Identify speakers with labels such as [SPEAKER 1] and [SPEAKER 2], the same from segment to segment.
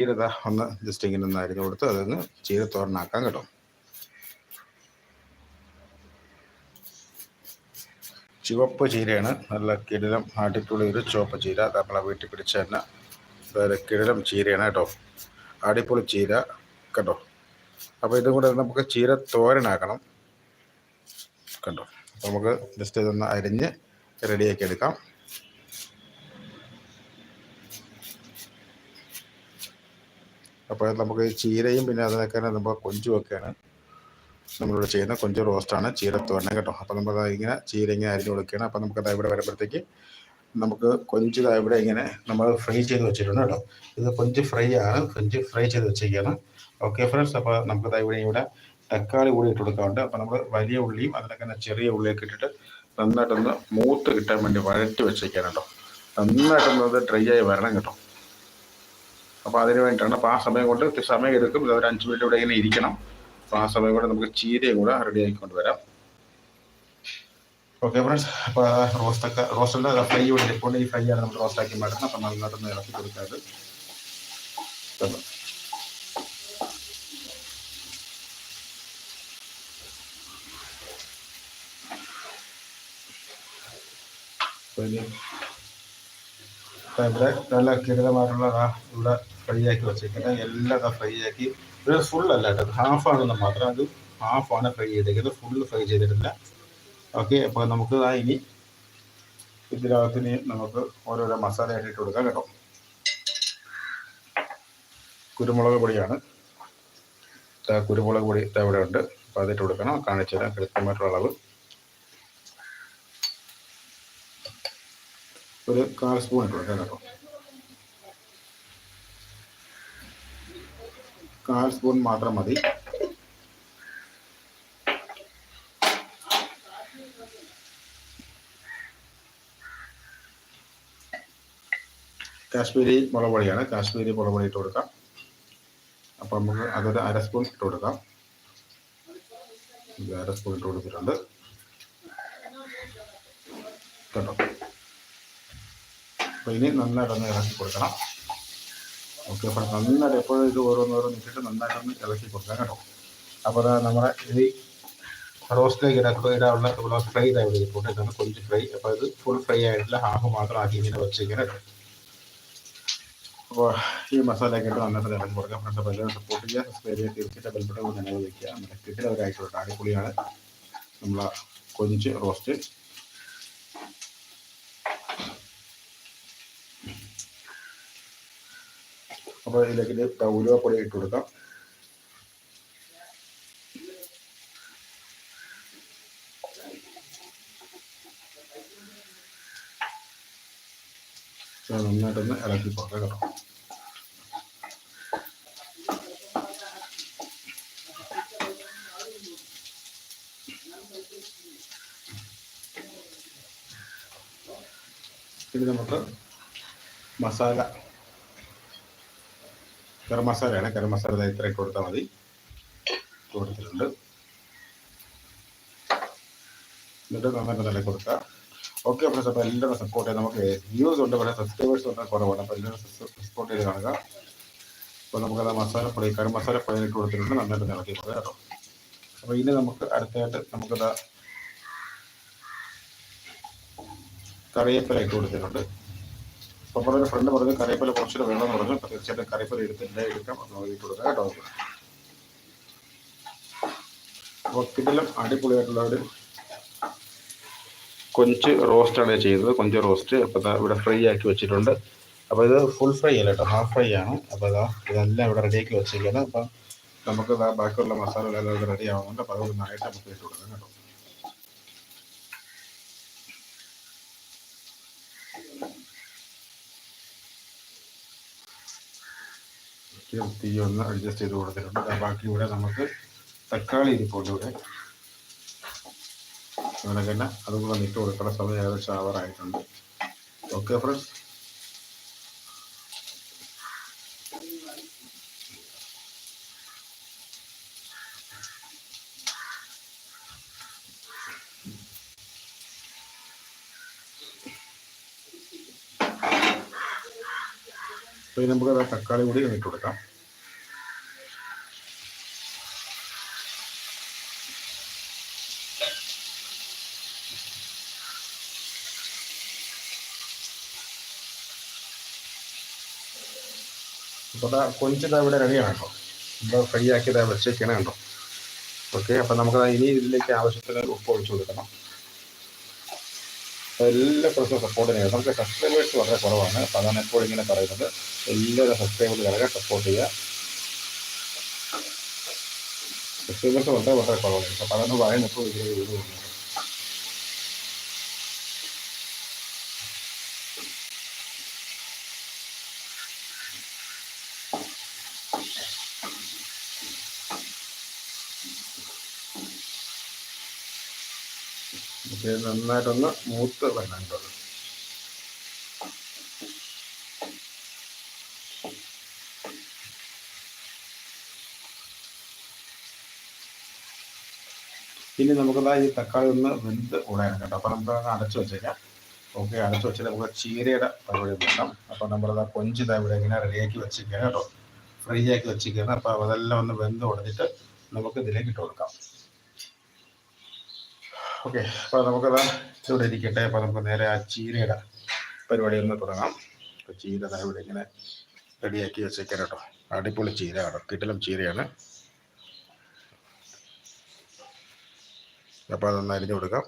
[SPEAKER 1] ചീരത ഒന്ന് ജസ്റ്റ് ഇങ്ങനെ ഒന്ന് അരിഞ്ഞു കൊടുത്ത് അതൊന്ന് ചീര തോരനാക്കാം കേട്ടോ. ചുവപ്പ് ചീരയാണ്. നല്ല കിടിലം അടിപൊളി ഒരു ചുവപ്പ് ചീര. നമ്മളെ വീട്ടിൽ പിടിച്ച തന്നെ വേറെ കിടിലം ചീരയാണ് കേട്ടോ. അടിപൊളി ചീര കേട്ടോ. അപ്പോൾ ഇതും കൂടെ നമുക്ക് ചീര തോരനാക്കണം കണ്ടോ നമുക്ക് ജസ്റ്റ് ഇതൊന്ന് അരിഞ്ഞ് റെഡിയാക്കി എടുക്കാം. അപ്പോൾ നമുക്ക് ചീരയും പിന്നെ അതിനൊക്കെ നമ്മൾ കൊഞ്ചുമൊക്കെയാണ്. നമ്മളിവിടെ ചെയ്യുന്ന കൊഞ്ച് റോസ്റ്റാണ്. ചീര തോരണം കേട്ടോ. അപ്പോൾ നമ്മൾ ഇങ്ങനെ ചീര ഇങ്ങനെ അരിഞ്ഞു കൊടുക്കുകയാണ്. അപ്പോൾ നമുക്ക് ഇവിടെ വരുമ്പോഴത്തേക്ക് നമുക്ക് കൊഞ്ച് ഇവിടെ ഇങ്ങനെ നമ്മൾ ഫ്രൈ ചെയ്ത് വെച്ചിട്ടുണ്ട് കേട്ടോ. ഇത് കൊഞ്ച് ഫ്രൈ ആണ്. കൊഞ്ച് ഫ്രൈ ചെയ്ത് വെച്ചിരിക്കുകയാണ്. Okay friends. അപ്പോൾ നമുക്ക് ഇവിടെ ഇവിടെ തക്കാളി കൂടി ഇട്ട് കൊടുക്കാറുണ്ട് അപ്പോൾ നമ്മൾ വലിയ ഉള്ളിയും അതിനൊക്കെ ചെറിയ ഉള്ളിയൊക്കെ ഇട്ടിട്ട് നന്നായിട്ടൊന്ന് മൂത്ത് കിട്ടാൻ വേണ്ടി വഴറ്റി വെച്ചേക്കാണ് കേട്ടോ. നന്നായിട്ടൊന്ന് അത് ഡ്രൈ ആയി വരണം കേട്ടോ. അപ്പോൾ അതിന് വേണ്ടിയിട്ടാണ്. അപ്പോൾ ആ സമയം കൊണ്ട് സമയം എടുക്കും. ഒരു അഞ്ച് മിനിറ്റ് ഇവിടെ ഇങ്ങനെ ഇരിക്കണം. അപ്പോൾ ആ സമയം കൊണ്ട് നമുക്ക് ചീരയും കൂടെ റെഡി ആക്കിക്കൊണ്ട് വരാം. ഓക്കെ ഫ്രണ്ട്സ് അപ്പോൾ റോസ്റ്റൊക്കെ റോസ്റ്റല്ല ഫ്രൈ ഉണ്ട് ഇപ്പോൾ ഈ ഫ്രൈ ആണ് നമ്മൾ റോസ്റ്റാക്കി മാറ്റുന്നത്. അപ്പോൾ നന്നായിട്ടൊന്ന് ഇറക്കി കൊടുക്കാറ്? അപ്പോൾ അപ്പോൾ ഇവിടെ നല്ല കിടിലമായിട്ടുള്ള ദാ ഇവിടെ ഫ്രൈ ആക്കി വെച്ചേക്കുന്നത് എല്ലാം ഫ്രൈ ആക്കി. ഇത് ഫുൾ അല്ല കേട്ടോ. ഹാഫ് ആണെന്ന് മാത്രം അത് ഹാഫാണ് ഫ്രൈ ചെയ്തേക്കുന്നത്. ഫുൾ ഫ്രൈ ചെയ്തിട്ടില്ല. ഓക്കെ അപ്പോൾ നമുക്ക് ആ ഇനി ഇതിനകത്തിന് നമുക്ക് ഓരോരോ മസാല ഇട്ട് കൊടുക്കാം കേട്ടോ. കുരുമുളക് പൊടിയാണ്. കുരുമുളക് പൊടി ഇവിടെ ഉണ്ട്. അപ്പോൾ അതിട്ട് കൊടുക്കണം. കാണിച്ചു തരാം കൃത്യമായിട്ടുള്ള അളവ്. ഒരു കാൽ സ്പൂൺ ഇട്ട് കൊടുക്കാം കേട്ടോ. കാൽ സ്പൂൺ മാത്രം മതി. കാശ്മീരി മുളക് പൊടിയാണ്. കാശ്മീരി മുളക് പൊടി ഇട്ട് കൊടുക്കാം. അപ്പോൾ നമുക്ക് അതൊരു അര സ്പൂൺ ഇട്ട് കൊടുക്കാം. അര സ്പൂൺ ഇട്ട് കൊടുത്തിട്ടുണ്ട്. കേട്ടോ. അപ്പോൾ ഇനി നന്നായിട്ടൊന്ന് ഇളക്കി കൊടുക്കണം. ഓക്കെ അപ്പോൾ നന്നായിട്ട് എപ്പോഴും ഇത് ഓരോന്നോരോന്ന് ഇട്ടിട്ട് നന്നായിട്ടൊന്ന് ഇളക്കി കൊടുക്കാം കേട്ടോ. അപ്പോൾ നമ്മുടെ ഈ റോസ്റ്റിലേക്ക് ഇടാക്കുക ഇടാനുള്ള നമ്മൾ ഫ്രൈ ഇതാ ഇവിടെ ഇപ്പോഴത്തേക്കാണ് കൊഞ്ച് ഫ്രൈ. അപ്പോൾ ഇത് ഫുൾ ഫ്രൈ ആയിട്ടില്ല ഹാഫ് മാത്രം ആക്കി ഇങ്ങനെ വെച്ചിങ്ങനെ അപ്പോൾ ഈ മസാലയൊക്കെ ഇട്ട് നന്നായിട്ട് ഇളക്കി കൊടുക്കാം. ഫ്രണ്ട് എല്ലാവരും സപ്പോർട്ട് ചെയ്യുക സബ്സ്ക്രൈബ് ചെയ്യുക തീർച്ചയായിട്ടും ബെൽബട്ടൺ നിങ്ങൾ വയ്ക്കുക നമ്മുടെ കിട്ടിയ ഒരാഴ്ച അടിപൊളിയാണ്. നമ്മളെ കൊഞ്ച് റോസ്റ്റ് അപ്പോൾ ഇതിലേക്ക് ഇത് ഉലുവപ്പൊടി ഇട്ട് കൊടുക്കാം. നന്നായിട്ടൊന്ന് ഇളക്കി കൊടുക്കാം കേട്ടോ. ഇനി നമുക്ക് മസാല ഗരം മസാലയാണ് ഗരം മസാല ഇത്രയും കൊടുത്താൽ മതി. കൊടുത്തിട്ടുണ്ട്. എന്നിട്ട് നന്നായിട്ട് നല്ല കൊടുക്കുക ഓക്കെ ഫ്രണ്ട്സ് അപ്പോൾ എല്ലാവരും സപ്പോർട്ട് ചെയ്യാം നമുക്ക് വ്യൂസ് ഉണ്ട് പക്ഷേ സബ്സ്ക്രൈബേഴ്സ് ഉണ്ട് കുറവാണ് അപ്പോൾ എല്ലാവരും സപ്പോർട്ട് ചെയ്ത് കാണുക. അപ്പോൾ നമുക്കത് മസാലപ്പൊടി ഗരം മസാലപ്പൊടി ഇട്ട് കൊടുത്തിട്ടുണ്ട്. നന്നായിട്ട് നിളക്കി കൊടുക്കുക കേട്ടോ. അപ്പോൾ ഇനി നമുക്ക് അടുത്തായിട്ട് നമുക്കത് കറിവേപ്പില ഇട്ട് കൊടുത്തിട്ടുണ്ട്. അപ്പോൾ പറഞ്ഞ ഫ്രണ്ട് പറഞ്ഞു കറിവേപ്പില കുറച്ചുകൂടെ വേണമെന്ന് പറഞ്ഞു. തീർച്ചയായിട്ടും കറിവേപ്പില എടുത്തിട്ട് എടുക്കാം. അത് ഇട്ട് കൊടുക്കാം കേട്ടോ. അപ്പോൾ കിടിലം അടിപൊളിയായിട്ടുള്ള ഒരു കൊഞ്ച് റോസ്റ്റാണ് ചെയ്തത്. കൊഞ്ച് റോസ്റ്റ് അപ്പോൾ ഇവിടെ ഫ്രൈ ആക്കി വെച്ചിട്ടുണ്ട്. അപ്പോൾ ഇത് ഫുൾ ഫ്രൈ അല്ല കേട്ടോ ഹാഫ് ഫ്രൈ ആണ്. അപ്പോൾ ഇതാ ഇതെല്ലാം ഇവിടെ റെഡിയാക്കി വെച്ചിരിക്കുന്നത് അപ്പം നമുക്ക് ബാക്കിയുള്ള മസാല എല്ലാം റെഡി ആവുന്നുണ്ട്. അപ്പോൾ അത് നന്നായിട്ട് നമുക്ക് ഇട്ട് കൊടുക്കാം കേട്ടോ. തീ ഒന്ന് അഡ്ജസ്റ്റ് ചെയ്ത് കൊടുത്തിട്ടുണ്ട്. ബാക്കി ഇവിടെ നമുക്ക് തക്കാളി ഇരിപ്പുണ്ട് ഇവിടെ. അങ്ങനെ തന്നെ അതും കൂടെ ഇട്ട് കൊടുക്കേണ്ട സമയം ഏകദേശം ആവറായിട്ടുണ്ട്. ഓക്കെ ഫ്രണ്ട്സ് അപ്പോൾ ഇനി നമുക്ക് തക്കാളി കൂടി ഇട്ട് കൊടുക്കാം. അപ്പോൾ കൊഞ്ചിതാ ഇവിടെ റെഡിയാണ് നമ്മൾ ഫ്രൈ ആക്കിയതാ വെച്ചേക്കണേ കേട്ടോ ഓക്കെ അപ്പം നമുക്ക് ഇനി ഇതിലേക്ക് ആവശ്യത്തിന് ഉപ്പ് ഒഴിച്ചു കൊടുക്കണം. എല്ലാ പ്രശ്നവും സപ്പോർട്ട് ചെയ്യുക. നമുക്ക് സബ്സ്ക്രൈബേഴ്സ് വളരെ കുറവാണ്. അതാണ് എപ്പോഴും ഇങ്ങനെ പറയുന്നത്. എല്ലാവരും സബ്സ്ക്രൈബേഴ്സ് വളരെ സപ്പോർട്ട് ചെയ്യുക. സബ്സ്ക്രൈബേഴ്സ് വളരെ വളരെ കുറവാണ്. അപ്പം അതാണ് പറയുന്നത് ഇപ്പോൾ ഇതിൽ വീഡിയോ ഇത് നന്നായിട്ടൊന്ന് മൂത്ത് വരേണ്ടത് ഇനി നമുക്കതാ ഈ തക്കാളി ഒന്ന് വെന്ത് ഉടയണം കേട്ടോ. അപ്പോൾ നമുക്ക് അടച്ചു വെച്ചേക്കാം. ഓക്കെ അടച്ചു വെച്ചാൽ നമുക്ക് ചീരയുടെ പരിപാടി നോക്കാം അപ്പോൾ നമ്മളത് കൊഞ്ച് ഇതാ ഇവിടെ ഇങ്ങനെ റെഡിയാക്കി വെച്ചിരിക്കുകയാണ് കേട്ടോ. ഫ്രൈ ആക്കി വെച്ചിരിക്കുകയാണ്. അപ്പോൾ അതെല്ലാം ഒന്ന് വെന്ത് ഉടഞ്ഞിട്ട് നമുക്ക് ഇതിലേക്ക് ഇട്ട് കൊടുക്കാം. ഓക്കെ അപ്പോൾ നമുക്കത് ഇവിടെ ഇരിക്കട്ടെ. അപ്പോൾ നമുക്ക് നേരെ ആ ചീരയുടെ പരിപാടി ഒന്ന് തുടങ്ങാം. അപ്പോൾ ചീര ഇവിടെ ഇങ്ങനെ റെഡിയാക്കി വെച്ചേക്കാം കേട്ടോ. അടിപൊളി ചീര കേട്ടോ. കിട്ടലും ചീരയാണ്. അപ്പോൾ അതൊന്ന് അരിഞ്ഞു കൊടുക്കാം.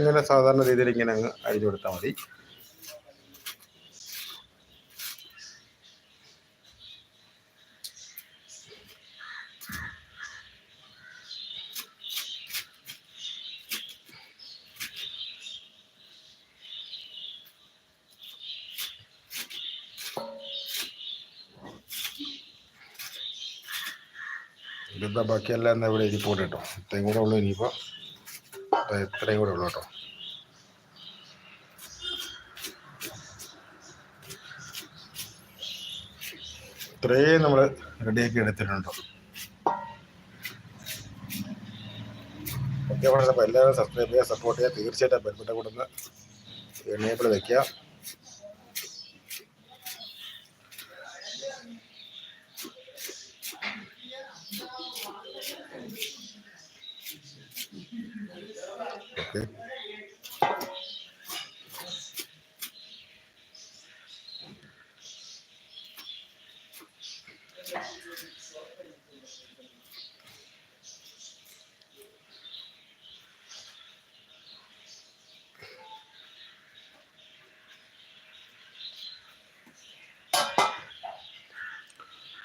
[SPEAKER 1] ഇങ്ങനെ സാധാരണ രീതിയിൽ ഇങ്ങനെ അങ്ങ് അരിഞ്ഞു കൊടുത്താൽ മതി. ഇതെന്താ ബാക്കിയെല്ലാം എന്താ ഇവിടെ ഇരിപ്പോട്ട് കേട്ടോ ഇത്രയും കൂടെ ഉള്ളൂ ഇനിയിപ്പോൾ ഇത്രയും കൂടെ ഉള്ളൂ കേട്ടോ. ഇത്രയും നമ്മൾ റെഡിയാക്കി എടുത്തിട്ടുണ്ട്. എല്ലാവരും സബ്സ്ക്രൈബ് ചെയ്യുക സപ്പോർട്ട് ചെയ്യുക. തീർച്ചയായിട്ടും ബെൽബട്ട കൊടുന്ന് എണ്ണയപ്പിൾ വയ്ക്കുക ഓക്കെ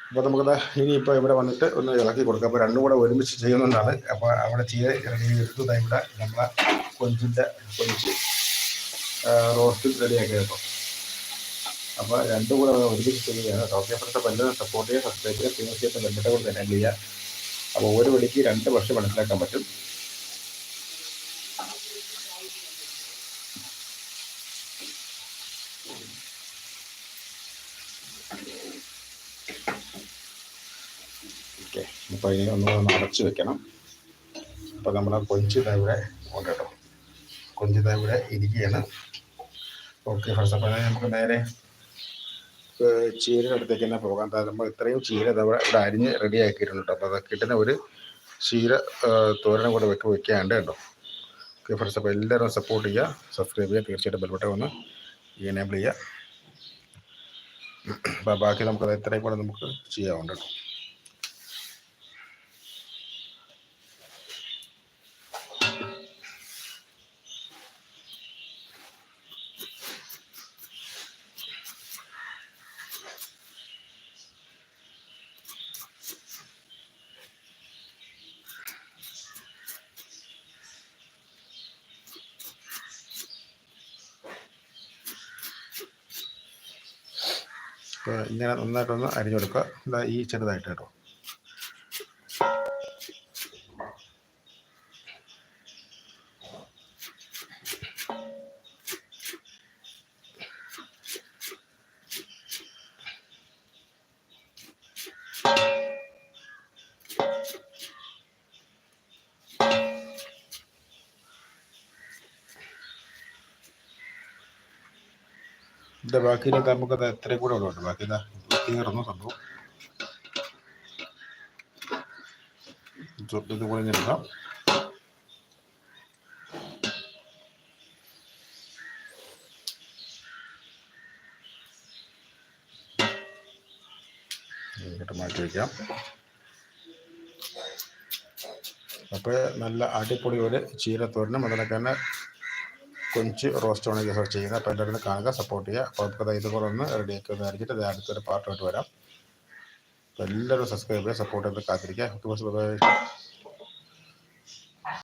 [SPEAKER 1] അപ്പോൾ നമുക്കത് ഇനിയിപ്പോൾ ഇവിടെ വന്നിട്ട് ഒന്ന് ഇളക്കി കൊടുക്കാം. അപ്പോൾ രണ്ടും കൂടെ ഒരുമിച്ച് ചെയ്യുന്നുണ്ടാണ്. അപ്പോൾ അവിടെ ചെയ്ത് റെഡി എടുത്തത് ഇവിടെ നമ്മളെ കൊഞ്ചിന്റെ കൊഞ്ച്. റോസ്റ്റ് റെഡിയാക്കി കേട്ടോ. അപ്പോൾ രണ്ടും കൂടെ ഒരുമിച്ച് ചെയ്യുകയാണ് സൗത്ത് ഫ്രണ്ട്സ് പല സപ്പോർട്ട് ചെയ്യുക സബ്സ്ക്രൈബ് ചെയ്യുക തീർച്ചയായിട്ടും ബന്ധപ്പെട്ട കൂടെ തന്നെ ചെയ്യുക. അപ്പോൾ ഒരു വെടിക്ക് രണ്ട് വർഷം മനസ്സിലാക്കാൻ പറ്റും. ഓക്കെ അപ്പോൾ ഇനി ഒന്ന് അടച്ച് വെക്കണം. അപ്പോൾ നമ്മുടെ കൊഞ്ച് ഇതാ ഇവിടെ ഉണ്ട് കൊഞ്ച് ഇതാ ഇവിടെ ഇരിക്കുകയാണ്. ഓക്കെ ഫസ്റ്റ് അപ്പോൾ നമുക്ക് നേരെ ചീരയുടെ അടുത്തേക്ക് തന്നെ പോകാം. നമ്മൾ ഇത്രയും ചീര ഇവിടെ ഇവിടെ അരിഞ്ഞ് റെഡി ആക്കിയിട്ടുണ്ട് കേട്ടോ. അപ്പോൾ അത് കിട്ടുന്ന ഒരു ചീര തോരനും കൂടെ വെക്ക് വെക്കാണ്ട് കേട്ടോ. ഓക്കെ ഫ്രണ്ട്സ് അപ്പോൾ എല്ലാവരും സപ്പോർട്ട് ചെയ്യുക. സബ്സ്ക്രൈബ് ചെയ്യുക. തീർച്ചയായിട്ടും ബെൽബട്ടൺ വന്ന് എനേബിൾ ചെയ്യുക. അപ്പോൾ ബാക്കി നമുക്കത് ഇത്രയും കൂടെ നമുക്ക് ചെയ്യാവുണ്ട് കേട്ടോ. ഇങ്ങനെ നന്നായിട്ടൊന്ന് അരിഞ്ഞെടുക്കുക ഇതാ ഈ ചെറുതായിട്ട് കേട്ടോ. ഇതിന്റെ ബാക്കിയിലൊക്കെ നമുക്കത് എത്രയും കൂടെ ഉള്ളു ബാക്കി ഇതാ ഇത് തീർന്നു സംഭവം. ഇത് ഇത് ഇതിട്ട് മാറ്റി വയ്ക്കാം അപ്പോൾ നല്ല അടിപൊളി ഒരു ചീരത്തോരനും അതിനൊക്കെ തന്നെ കൊഞ്ച് റോസ്റ്റ് ആണ് ഈ ചെയ്യുന്നത് അപ്പോൾ എല്ലാവരും കാണുക സപ്പോർട്ട് ചെയ്യുക. അപ്പോൾ നമുക്ക് ഇതുപോലെ ഒന്ന് റെഡിയാക്കി ഒന്ന് അരിഞ്ഞിട്ട് അത് അടുത്തൊരു പാർട്ടായിട്ട് വരാം. അപ്പോൾ എല്ലാവരും സബ്സ്ക്രൈബ് ചെയ്യുക സപ്പോർട്ട് ചെയ്ത് കാത്തിരിക്കുക. ഓക്കെ